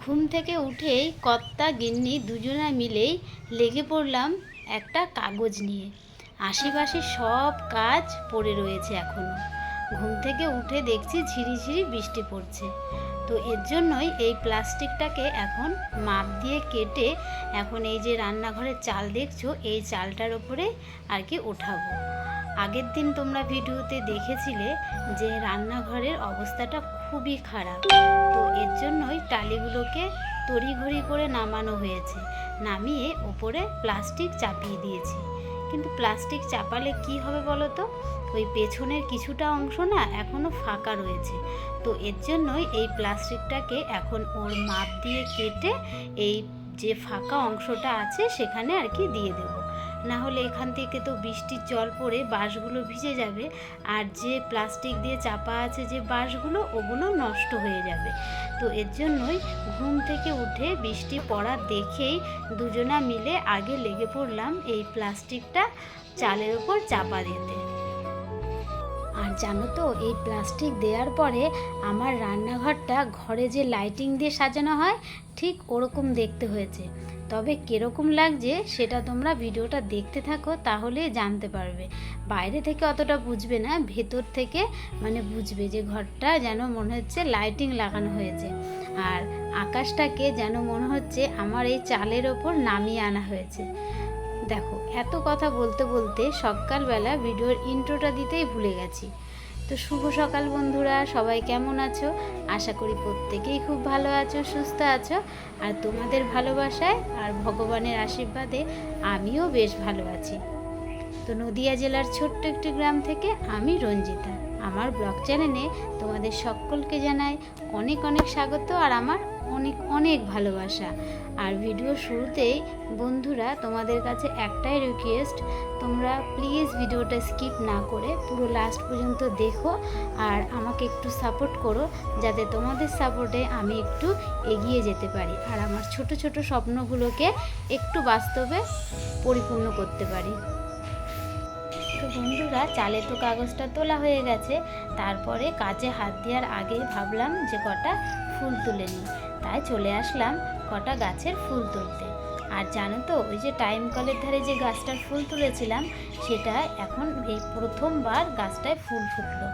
ঘুম থেকে উঠেই কর্তা গিন্নি দুজনা মিলেই লেগে পড়লাম একটা কাগজ নিয়ে। আশেপাশে সব কাজ পড়ে রয়েছে এখনও। ঘুম থেকে উঠে দেখছি ঝিরিঝিরি বৃষ্টি পড়ছে। তো এর জন্যই এই প্লাস্টিকটাকে এখন মাপ দিয়ে কেটে এখন এই যে রান্নাঘরের চাল দেখছ, এই চালটার ওপরে আর কি ওঠাবো। আগের দিন তোমরা ভিডিওতে দেখেছিলে যে রান্নাঘরের অবস্থাটা খুবই খারাপ। তো এর জন্যই টালিগুলোকে তড়িঘড়ি করে নামানো হয়েছে। নামিয়ে ওপরে প্লাস্টিক চাপিয়ে দিয়েছি। কিন্তু প্লাস্টিক চাপালে কি হবে বলো তো ওই পেছনের কিছুটা অংশ না এখনও ফাঁকা রয়েছে। তো এর জন্যই এই প্লাস্টিকটাকে এখন ওর মাপ দিয়ে কেটে এই যে ফাঁকা অংশটা আছে সেখানে আর কি দিয়ে দেবো। না হলে এখান থেকে তো বৃষ্টির জল পড়ে বাঁশগুলো ভিজে যাবে আর যে প্লাস্টিক দিয়ে চাপা আছে যে বাঁশগুলো, ওগুলো নষ্ট হয়ে যাবে। তো এর জন্যই ঘুম থেকে উঠে বৃষ্টি পড়া দেখেই দুজনা মিলে আগে লেগে পড়লাম এই প্লাস্টিকটা চালের ওপর চাপা দিতে। আর জানো তো, এই প্লাস্টিক দেওয়ার পরে আমার রান্নাঘরটা ঘরে যে লাইটিং দিয়ে সাজানো হয়, ঠিক ওরকম দেখতে হয়েছে। তবে কীরকম লাগছে সেটা তোমরা ভিডিওটা দেখতে থাকো, তাহলে জানতে পারবে। বাইরে থেকে অতটা বুঝবে না, ভেতর থেকে মানে বুঝবে যে ঘরটা যেন মনে হচ্ছে লাইটিং লাগানো হয়েছে। আর আকাশটাকে যেন মনে হচ্ছে আমার এই চালের ওপর নামিয়ে আনা হয়েছে। দেখো, এত কথা বলতে বলতে সকালবেলা ভিডিওর ইন্ট্রোটা দিতেই ভুলে গেছি। তো শুভ সকাল বন্ধুরা, সবাই কেমন আছো? আশা করি প্রত্যেকেই খুব ভালো আছো, সুস্থ আছো। আর তোমাদের ভালোবাসায় আর ভগবানের আশীর্বাদে আমিও বেশ ভালো আছি। তো নদিয়া জেলার ছোট্ট একটি গ্রাম থেকে আমি রঞ্জিতা। আমার ব্লগ চ্যানেলে তোমাদের সকলকে জানাই অনেক অনেক স্বাগত আর আমার অনেক অনেক ভালোবাসা। আর ভিডিও শুরুতেই বন্ধুরা, তোমাদের কাছে একটাই রিকোয়েস্ট তোমরা প্লিজ ভিডিওটা স্কিপ না করে পুরো লাস্ট পর্যন্ত দেখো আর আমাকে একটু সাপোর্ট করো, যাতে তোমাদের সাপোর্টে আমি একটু এগিয়ে যেতে পারি আর আমার ছোট ছোট স্বপ্নগুলোকে একটু বাস্তবে পরিপূর্ণ করতে পারি। তো বন্ধুরা, চালে তো কাগজটা তোলা হয়ে গেছে, তারপরে কাজে হাত দেওয়ার আগে ভাবলাম যে কটা ফুল তুলে নিই। তাই চলে আসলাম কটা গাছের ফুল তুলতে। আর জানো তো, ওই যে টাইম কলের ধারে যে গাছটার ফুল তুলেছিলাম, সেটা এখন এই প্রথমবার গাছটায় ফুল ফুটলো।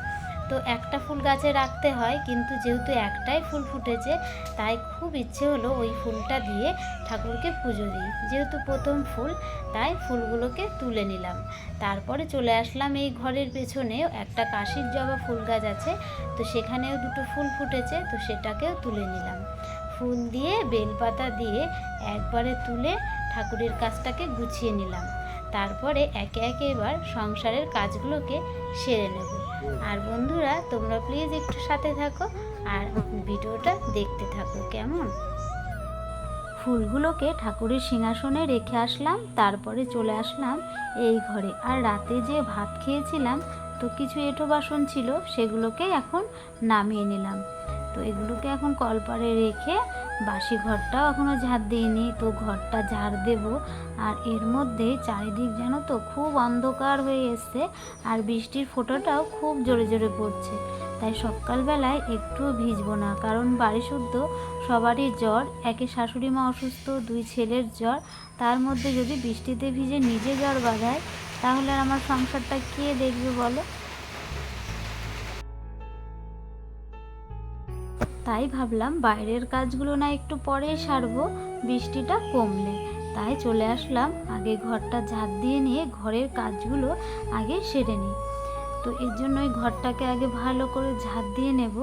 তো একটা ফুল গাছে রাখতে হয়, কিন্তু যেহেতু একটাই ফুল ফুটেছে, তাই খুব ইচ্ছে হলো ওই ফুলটা দিয়ে ঠাকুরকে পুজো দিই। যেহেতু প্রথম ফুল, তাই ফুলগুলোকে তুলে নিলাম। তারপরে চলে আসলাম এই ঘরের পেছনেও একটা কাশির জবা ফুল গাছ আছে, তো সেখানেও দুটো ফুল ফুটেছে, তো সেটাকেও তুলে নিলাম। ফুল দিয়ে, বেলপাতা দিয়ে একবারে তুলে ঠাকুরের কাজটাকে গুছিয়ে নিলাম। তারপরে একে একে এবার সংসারের কাজগুলোকে সেরে নেব। আর বন্ধুরা, তোমরা প্লিজ একটু সাথে থাকো আর ভিডিওটা দেখতে থাকো, কেমন? ফুলগুলোকে ঠাকুরের সিংহাসনে রেখে আসলাম, তারপরে চলে আসলাম এই ঘরে। আর রাতে যে ভাত খেয়েছিলাম, তো কিছু এঁটো বাসন ছিল, সেগুলোকে এখন নামিয়ে নিলাম। তো এগুলোকে এখন কলপারে রেখে বাসি ঘরটাও এখনও ঝাড় দিইনি, তো ঘরটা ঝাড় দেব। আর এর মধ্যে চারিদিক যেন তো খুব অন্ধকার হয়ে এসছে, আর বৃষ্টির ফোঁটাটাও খুব জোরে জোরে পড়ছে। তাই সকালবেলায় একটুও ভিজবো না, কারণ বাড়ি শুদ্ধ, সবারই জ্বর, একে শাশুড়ি মা অসুস্থ, দুই ছেলের জ্বর। তার মধ্যে যদি বৃষ্টিতে ভিজে নিজে জ্বর বাঁধায়, তাহলে আমার সংসারটা কে দেখবে বলো? তাই ভাবলাম বাইরের কাজগুলো না একটু পরে সারবো, বৃষ্টিটা কমলে। তাই চলে আসলাম, আগে ঘরটা ঝাঁট দিয়ে নিয়ে ঘরের কাজগুলো আগে সেরে নিই। তো এর জন্য ওই ঘরটাকে আগে ভালো করে ঝাঁট দিয়ে নেব,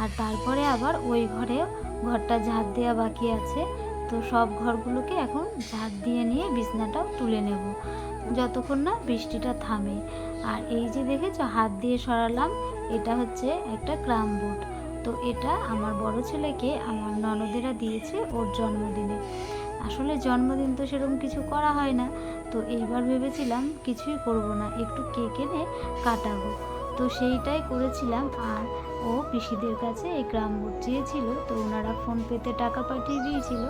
আর তারপরে আবার ওই ঘরেও ঘরটা ঝাঁট দেওয়া বাকি আছে। তো সব ঘরগুলোকে এখন ঝাঁট দিয়ে নিয়ে বিছনাটাও তুলে নেব, যতক্ষণ না বৃষ্টিটা থামে। আর এই যে দেখেছ, হাত দিয়ে সরালাম, এটা হচ্ছে একটা ক্রাম বোর্ড। তো এটা আমার বড় ছেলেকে আমার ননদেরা দিয়েছে ওর জন্মদিনে। আসলে জন্মদিন তো সেরকম কিছু করা হয় না, তো এইবার ভেবেছিলাম কিছুই করব না, একটু কেক এনে কাটাবো। তো সেইটাই করেছিলাম আর ও পিসিদের কাছে এই গ্রাম বোর্ড চেয়েছিল, তো ওনারা ফোন পেতে টাকা পাঠিয়ে দিয়েছিল,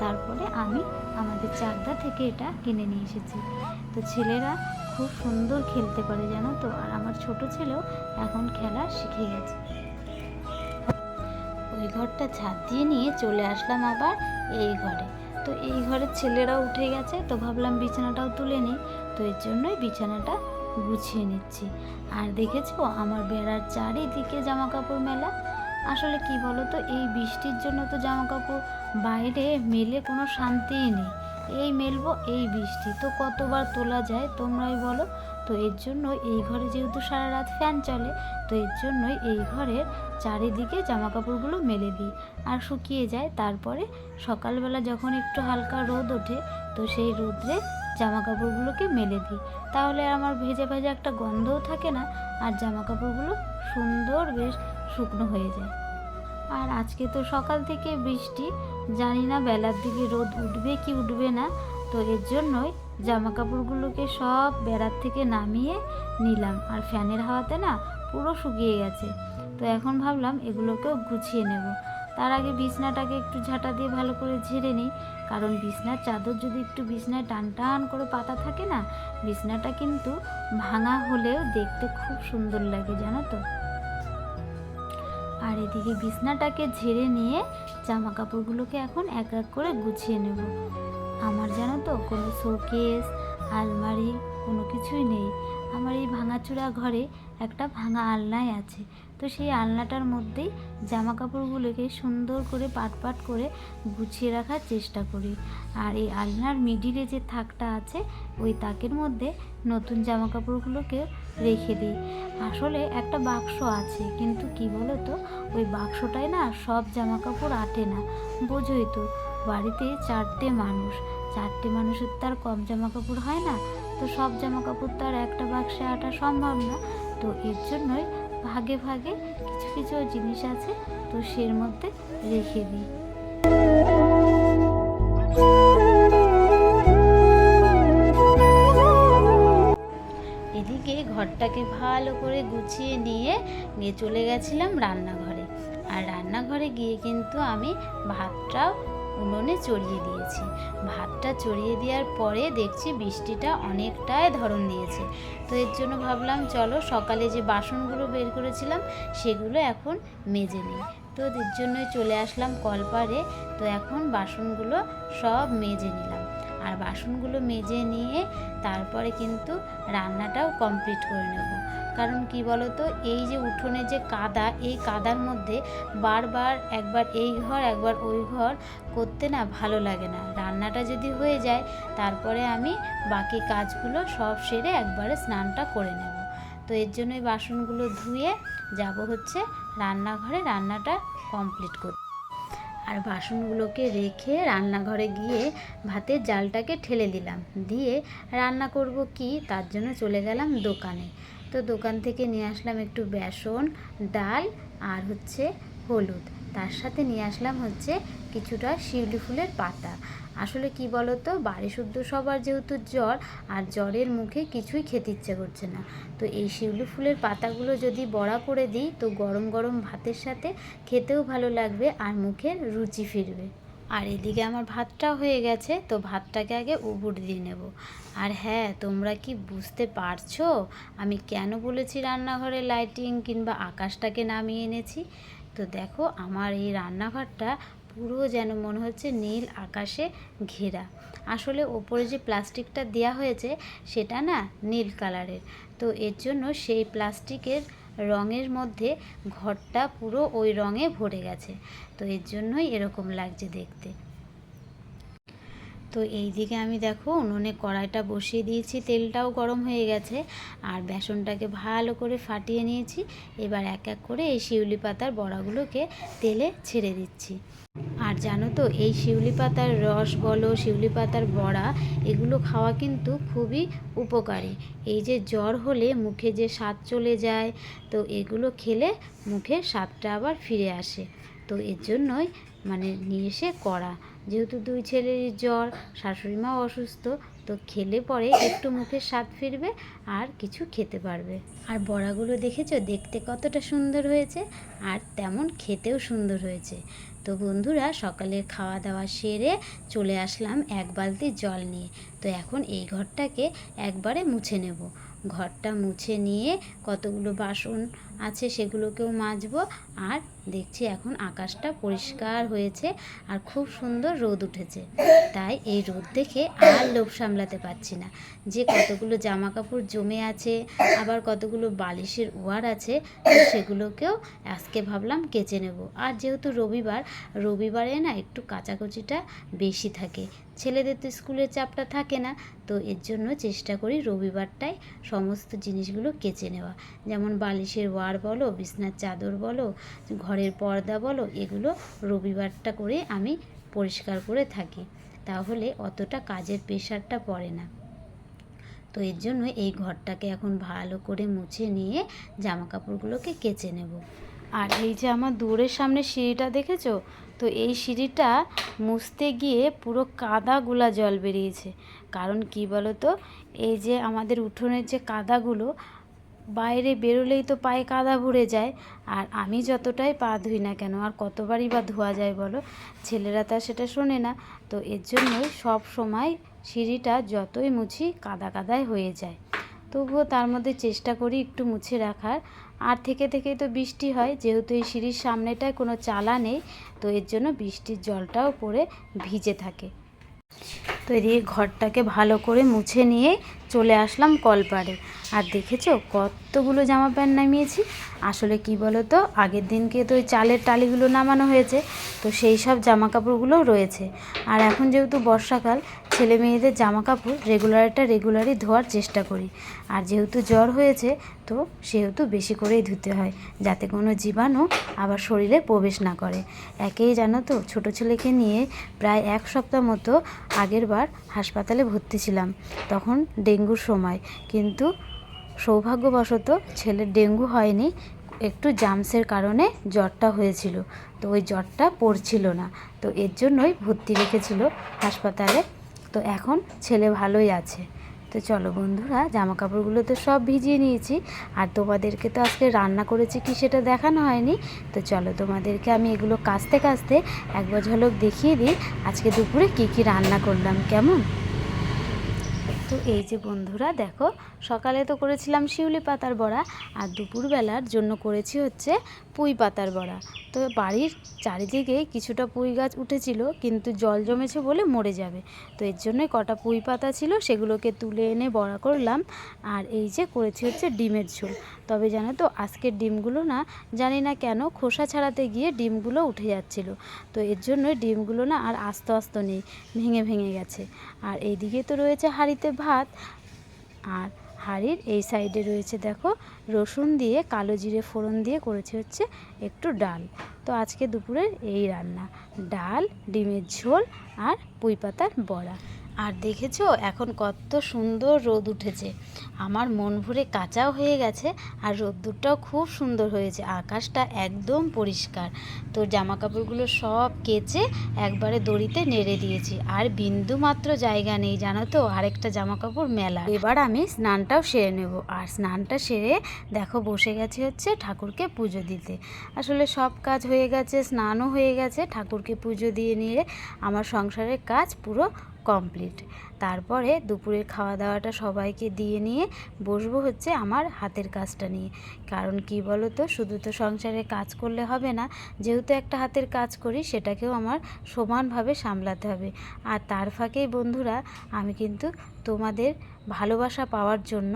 তারপরে আমি আমাদের চাকদা থেকে এটা কিনে নিয়ে এসেছি। তো ছেলেরা খুব সুন্দর খেলতে পারে জানো তো, আর আমার ছোট ছেলেও এখন খেলা শিখে গেছে। ওই ঘরটা ছাদ দিয়ে নিয়ে চলে আসলাম আবার এই ঘরে। তো এই ঘরের ছেলেরাও উঠে গেছে, তো ভাবলাম বিছানাটাও তুলে নিই। তো এর জন্যই বিছানাটা গুছিয়ে নিচ্ছি। আর দেখেছ আমার বেড়ার চারিদিকে জামা কাপড় মেলা? আসলে কি বলো তো এই বৃষ্টির জন্য তো জামা কাপড় বাইরে মেলে কোনো শান্তিই নেই। এই মেলবো, এই বৃষ্টি। তো কতবার তোলা যায় তোমরাই বলো। তো এর জন্য এই ঘরে যেহেতু সারা রাত ফ্যান চলে, তো এর জন্যই এই ঘরের চারিদিকে জামা কাপড়গুলো মেলে দিই আর শুকিয়ে যায়। তারপরে সকালবেলা যখন একটু হালকা রোদ ওঠে, তো সেই রোদ্রে জামা কাপড়গুলোকে মেলে দিই। তাহলে আমার ভেজে ভেজে একটা গন্ধও থাকে না আর জামা কাপড়গুলো সুন্দর বেশ শুকনো হয়ে যায়। আর আজকে তো সকাল থেকে বৃষ্টি, জানি না বেলার দিকে রোদ উঠবে কি উঠবে না তো এর জন্যই জামা কাপড়গুলোকে সব বেড়ার থেকে নামিয়ে নিলাম। আর ফ্যানের হাওয়াতে না পুরো শুকিয়ে গেছে। তো এখন ভাবলাম এগুলোকেও গুছিয়ে নেব। তার আগে বিছনাটাকে একটু ঝাঁটা দিয়ে ভালো করে ঝেড়ে নিই। কারণ বিছনার চাদর যদি একটু বিছনায় টান টান করে পাতা থাকে না, বিছনাটা কিন্তু ভাঙা হলেও দেখতে খুব সুন্দর লাগে, জানো তো। আর এদিকে বিছনাটাকে ঝেড়ে নিয়ে জামা কাপড়গুলোকে এখন এক এক করে গুছিয়ে নেব। আমার জানো তো, কোনো শোকেস, আলমারি, কোনো কিছুই নেই। আমার এই ভাঙাচোরা ঘরে একটা ভাঙা আলনাই আছে। তো সেই আলনাটার মধ্যেই জামা কাপড়গুলোকে সুন্দর করে পাট পাট করে গুছিয়ে রাখার চেষ্টা করি। আর এই আলনার মিডিলে যে থাকটা আছে, ওই তাকের মধ্যে নতুন জামা কাপড়গুলোকে রেখে দিই। আসলে একটা বাক্স আছে, কিন্তু কি বলো তো ওই বাক্সটায় না সব জামা কাপড় আটে না, বোঝোই তো। বাড়িতে চারটে মানুষ। চারটে মানুষের তো আর কম জামা কাপড় হয় না। তো সব জামা কাপড় তো আর একটা বাক্সে আটা সম্ভব না। তো এর জন্যই ভাগে ভাগে কিছু কিছু জিনিস আছে, তো সের মধ্যে রেখে দিই। এদিকে ঘরটাকে ভালো করে গুছিয়ে নিয়ে নিয়ে চলে গেছিলাম রান্নাঘরে। আর রান্নাঘরে গিয়ে কিন্তু আমি ভাতটাও উনুনে চড়িয়ে দিয়েছি। ভাতটা চড়িয়ে দেওয়ার পরে দেখছি বৃষ্টিটা অনেকটাই ধরন দিয়েছে। তো এর জন্য ভাবলাম, চলো সকালে যে বাসনগুলো বের করেছিলাম, সেগুলো এখন মেজে নিই। তো এর জন্যই চলে আসলাম কলপারে। তো এখন বাসনগুলো সব মেজে নিলাম। আর বাসনগুলো মেজে নিয়ে তারপরে কিন্তু রান্নাটাও কমপ্লিট করে নেব। কারণ কি বলো তো এই যে উঠোনে যে কাদা, এই কাদার মধ্যে বারবার একবার এই ঘর, একবার ওই ঘর করতে না ভালো লাগে না। রান্নাটা যদি হয়ে যায়, তারপরে আমি বাকি কাজগুলো সব সেরে একবারে স্নানটা করে নেব। তো এর জন্য এই বাসনগুলো ধুয়ে যাব হচ্ছে রান্নাঘরে, রান্নাটা কমপ্লিট করতে আর বাসনগুলোকে রেখে রান্নাঘরে গিয়ে ভাতের জালটাকে ঠেলে দিলাম। দিয়ে রান্না করব কি? তার জন্য চলে গেলাম দোকানে। তো দোকান থেকে নিয়ে আসলাম একটু বেসন, ডাল আর হচ্ছে হলুদ। তার সাথে নিয়ে আসলাম হচ্ছে কিছুটা শিউলি ফুলের পাতা। আসলে কি বলো তো বাড়ি শুদ্ধ সবার যেহেতু জ্বর, আর জ্বরের মুখে কিছুই খেতে ইচ্ছে করছে না। তো এই শিউলি ফুলের পাতাগুলো যদি বড়া করে দিই, তো গরম গরম ভাতের সাথে খেতেও ভালো লাগবে আর মুখের রুচি ফিরবে। আর এদিকে আমার ভাতটাও হয়ে গেছে, তো ভাতটাকে আগে উবুট দিয়ে নেব। আর হ্যাঁ তোমরা কি বুঝতে পারছ? আমি কেন বলেছি রান্নাঘরে লাইটিং কিংবা আকাশটাকে নামিয়ে এনেছি? তো দেখো, আমার এই রান্নাঘরটা পুরো যেন মনে হচ্ছে নীল আকাশে ঘেরা। আসলে ওপরে যে প্লাস্টিকটা দেওয়া হয়েছে, সেটা না নীল কালারের তো এর জন্য সেই প্লাস্টিকের রঙের মধ্যে ঘরটা পুরো ওই রঙে ভরে গেছে। তো এর জন্যই এরকম লাগছে দেখতে। তো এই দিকে আমি দেখো উনুনে কড়াইটা বসিয়ে দিয়েছি, তেলটাও গরম হয়ে গেছে, আর বেসনটাকে ভালো করে ফাটিয়ে নিয়েছি। এবার এক এক করে এই শিউলি পাতার বড়াগুলোকে তেলে ছেড়ে দিচ্ছি। আর জানো তো, এই শিউলি পাতার রস বলো, শিউলি পাতার বড়া, এগুলো খাওয়া কিন্তু খুবই উপকারী। এই যে জ্বর হলে মুখে যে স্বাদ চলে যায়, তো এগুলো খেলে মুখে স্বাদটা আবার ফিরে আসে। তো এর জন্যই মানে নিয়ে এসে করা যেহেতু দুই ছেলেরই জ্বর, শাশুড়ি মাও অসুস্থ, তো খেলে পরে একটু মুখের স্বাদ ফিরবে আর কিছু খেতে পারবে। আর বড়াগুলো দেখেছ? দেখতে কতটা সুন্দর হয়েছে, আর তেমন খেতেও সুন্দর হয়েছে। তো বন্ধুরা, সকালের খাওয়া দাওয়া সেরে চলে আসলাম এক বালতি জল নিয়ে। তো এখন এই ঘরটাকে একবারে মুছে নেব। ঘরটা মুছে নিয়ে কতগুলো বাসন আছে সেগুলোকেও মাজবো। আর দেখছি এখন আকাশটা পরিষ্কার হয়েছে আর খুব সুন্দর রোদ উঠেছে। তাই এই রোদ দেখে আর লোভ সামলাতে পারছি না। যে কতগুলো জামা কাপড় জমে আছে, আবার কতগুলো বালিশের ওয়ার আছে সেগুলোকেও আজকে ভাবলাম কেচে নেব। আর যেহেতু রবিবার, রবিবারে না একটু কাচাকুচিটা বেশি থাকে। ছেলেদের তো স্কুলের চাপটা থাকে না, তো এর জন্য চেষ্টা করি রবিবারটায় সমস্ত জিনিসগুলো কেচে নেওয়া। যেমন বালিশের ওয়ার বলো, বিছনার চাদর বলো, ঘরের পর্দা বলো, এগুলো রবিবারটা করে আমি পরিষ্কার করে থাকি। তাহলে অতটা কাজের প্রেশারটা পড়ে না। তো এর জন্য এই ঘরটাকে এখন ভালো করে মুছে নিয়ে জামা কাপড়গুলোকে কেচে নেব। আর এই যে আমার দূরের সামনে সিঁড়িটা দেখেছ? তো এই সিঁড়িটা মুছতে গিয়ে পুরো কাদাগুলা জল বেরিয়েছে। কারণ কি বলো তো এই যে আমাদের উঠোনের যে কাদাগুলো, বাইরে বেরোলেই তো পায়ে কাদা ভরে যায়। আর আমি যতটাই পা ধুই না কেন, আর কতবারই বা ধোয়া যায় বলো, ছেলেরা তা সেটা শোনে না। তো এর জন্যই সব সময় সিঁড়িটা যতই মুছি কাদা কাদায় হয়ে যায়। তবুও তার মধ্যে চেষ্টা করি একটু মুছে রাখার। আর থেকে থেকেই তো বৃষ্টি হয়, যেহেতু এই সিঁড়ির সামনেটায় কোনো চালা নেই, তো এর জন্য বৃষ্টির জলটাও পড়ে ভিজে থাকে। তো এদিকে ঘরটাকে ভালো করে মুছে নিয়ে চলে আসলাম কলপাড়ে। আর দেখেছ, কতগুলো জামা প্যান্ট নামিয়েছি? আসলে কি বলো তো আগের দিনকে তো ওই চালের টালিগুলো নামানো হয়েছে, তো সেই সব জামা কাপড়গুলোও রয়েছে। আর এখন যেহেতু বর্ষাকাল, ছেলে মেয়েদের জামা কাপড় রেগুলারটা রেগুলারই ধোয়ার চেষ্টা করি। আর যেহেতু জ্বর হয়েছে, তো সেহেতু বেশি করেই ধুতে হয়, যাতে কোনো জীবাণু আবার শরীরে প্রবেশ না করে। একেই জানো তো, ছোটো ছেলেকে নিয়ে প্রায় এক সপ্তাহ মতো আগের বার হাসপাতালে ভর্তি ছিলাম। তখন ডেঙ্গুর সময়। কিন্তু সৌভাগ্যবশত ছেলের ডেঙ্গু হয়নি, একটু জামসের কারণে জ্বরটা হয়েছিল। তো ওই জ্বরটা পড়ছিল না। তো এর জন্যই ভর্তি রেখেছিল হাসপাতালে। তো এখন ছেলে ভালোই আছে। তো চলো বন্ধুরা জামা কাপড়গুলো তো সব ভিজিয়ে নিয়েছি। আর তোমাদেরকে তো আজকে রান্না করেছি কি সেটা দেখানো হয়নি। তো চলো তোমাদেরকে আমি এগুলো কাচতে কাচতে একবার ঝলক দেখিয়ে দিই, আজকে দুপুরে কি কি রান্না করলাম, কেমন? তো এই যে বন্ধুরা, দেখো, সকালে তো করেছিলাম শিউলি পাতার বড়া আর দুপুরবেলার জন্য করেছি হচ্ছে পুঁই পাতার বড়া। তো বাড়ির চারিদিকে কিছুটা পুঁই গাছ উঠেছিল, কিন্তু জল জমেছে বলে মরে যাবে। তো এর জন্যই কটা পুঁই পাতা ছিল, সেগুলোকে তুলে এনে বড়া করলাম আর এই যে করেছি হচ্ছে ডিমের ঝোল। তবে জানো তো, আজকের ডিমগুলো না, জানি না কেন খোসা ছাড়াতে গিয়ে ডিমগুলো উঠে যাচ্ছিল। তো এর জন্যই ডিমগুলো না আর আস্তে আস্তে নেই, ভেঙে ভেঙে গেছে। আর এইদিকে তো রয়েছে হাঁড়িতে ভাত আর হাঁড়ির এই সাইডে রয়েছে দেখো রসুন দিয়ে কালো জিরে ফোড়ন দিয়ে করেছে হচ্ছে একটু ডাল। তো আজকে দুপুরের এই রান্না, ডাল, ডিমের ঝোল আর পুঁই পাতার বড়া। আর দেখেছ, এখন কত সুন্দর রোদ উঠেছে। আমার মন ভরে কাঁচাও হয়ে গেছে আর রোদ্দুরটাও খুব সুন্দর হয়েছে। আকাশটা একদম পরিষ্কার। তো জামা কাপড়গুলো সব কেচে একবারে দড়িতে নেড়ে দিয়েছি। আর বিন্দু মাত্র জায়গা নেই, জানো তো? আরেকটা জামা কাপড় মেলা এবার আমি স্নানটাও সেরে নেব। আর স্নানটা সেরে দেখো, বসে গেছে হচ্ছে ঠাকুরকে পুজো দিতে। আসলে সব কাজ হয়ে গেছে, স্নানও হয়ে গেছে। ঠাকুরকে পুজো দিয়ে নিয়ে আমার সংসারের কাজ পুরো কমপ্লিট তারপরে দুপুরের খাওয়া দাওয়াটা সবাইকে দিয়ে নিয়ে বসবো হচ্ছে আমার হাতের কাজটা নিয়ে। কারণ কি বলো তো শুধু তো সংসারে কাজ করলে হবে না, যেহেতু একটা হাতের কাজ করি, সেটাকেও আমার সমানভাবে সামলাতে হবে। আর তার ফাঁকেই বন্ধুরা, আমি কিন্তু তোমাদের ভালোবাসা পাওয়ার জন্য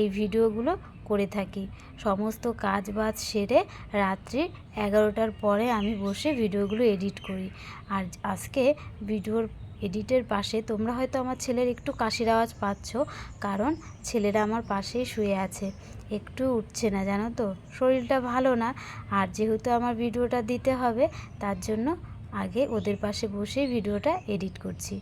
এই ভিডিওগুলো করে থাকি। সমস্ত কাজ বাজ সেরে রাত্রি এগারোটার পরে আমি বসে ভিডিওগুলো এডিট করি। আর আজকে ভিডিওর এডিটের পাশে তোমরা হয়তো আমার ছেলের একটু কাশির আওয়াজ পাচ্ছ, কারণ ছেলেরা আমার পাশেই শুয়ে আছে। একটু উঠছে না, জানো তো? শরীরটা ভালো না, আর যেহেতু আমার ভিডিওটা দিতে হবে, তার জন্য আগে ওদের পাশে বসেই ভিডিওটা এডিট করছি।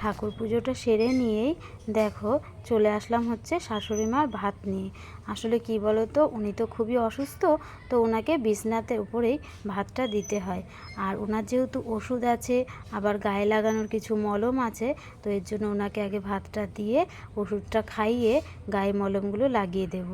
ঠাকুর পুজোটা সেরে নিয়েই দেখো, চলে আসলাম হচ্ছে শাশুড়ি মার ভাত নিয়ে। আসলে কি বলো তো উনি তো খুবই অসুস্থ, তো ওনাকে বিছনাতে উপরেই ভাতটা দিতে হয়। আর ওনার যেহেতু ওষুধ আছে, আবার গায়ে লাগানোর কিছু মলম আছে, তো এর জন্য ওনাকে আগে ভাতটা দিয়ে ওষুধটা খাইয়ে গায়ে মলমগুলো লাগিয়ে দেব।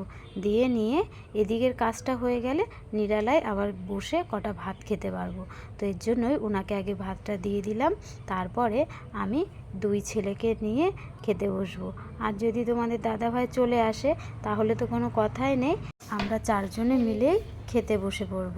দিয়ে নিয়ে এদিকের কাজটা হয়ে গেলে নিরালায় আবার বসে কটা ভাত খেতে পারব। তো এর জন্যই ওনাকে আগে ভাতটা দিয়ে দিলাম। তারপরে আমি দুই ছেলেকে নিয়ে খেতে বসবো। আর যদি তোমাদের দাদাভাই চলে আসে, তাহলে তো কোনো কথাই নেই। আমরা চারজনে মিলেই খেতে বসে পড়ব।